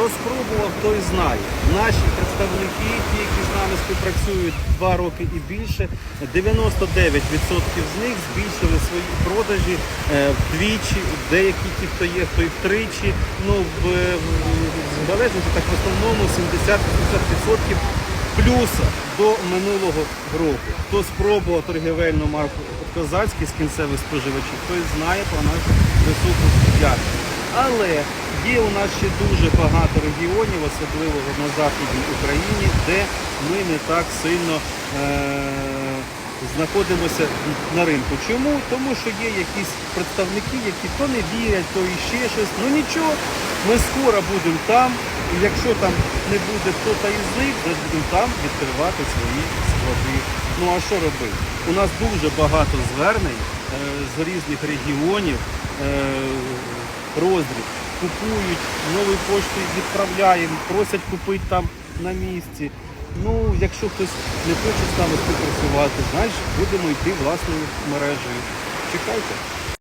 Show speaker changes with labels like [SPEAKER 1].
[SPEAKER 1] Хто спробував, той знає. Наші представники, ті, які з нами співпрацюють два роки і більше, 99% з них збільшили свої продажі е, вдвічі, деякі ті, хто є, хто і втричі. Ну, в, в залежності так в основному 70-80% плюса до минулого року. Хто спробував торгівельну марку Козацький з кінцевих споживачів, той знає про нашу високу якість. Але є у нас ще дуже багато регіонів, особливо на Західній Україні, де ми не так сильно е- знаходимося на ринку. Чому? Тому що є якісь представники, які то не вірять, то іще щось. Ну нічого, ми скоро будемо там. Якщо там не буде хто-то із них, то будемо там відкривати свої склади. Ну а що робити? У нас дуже багато звернень е, з різних регіонів. Е, роздріб, купують, новою поштою відправляємо, просять купити там на місці. Ну, якщо хтось не хоче з нами співпрацювати, значить будемо йти власною мережею. Чекайте.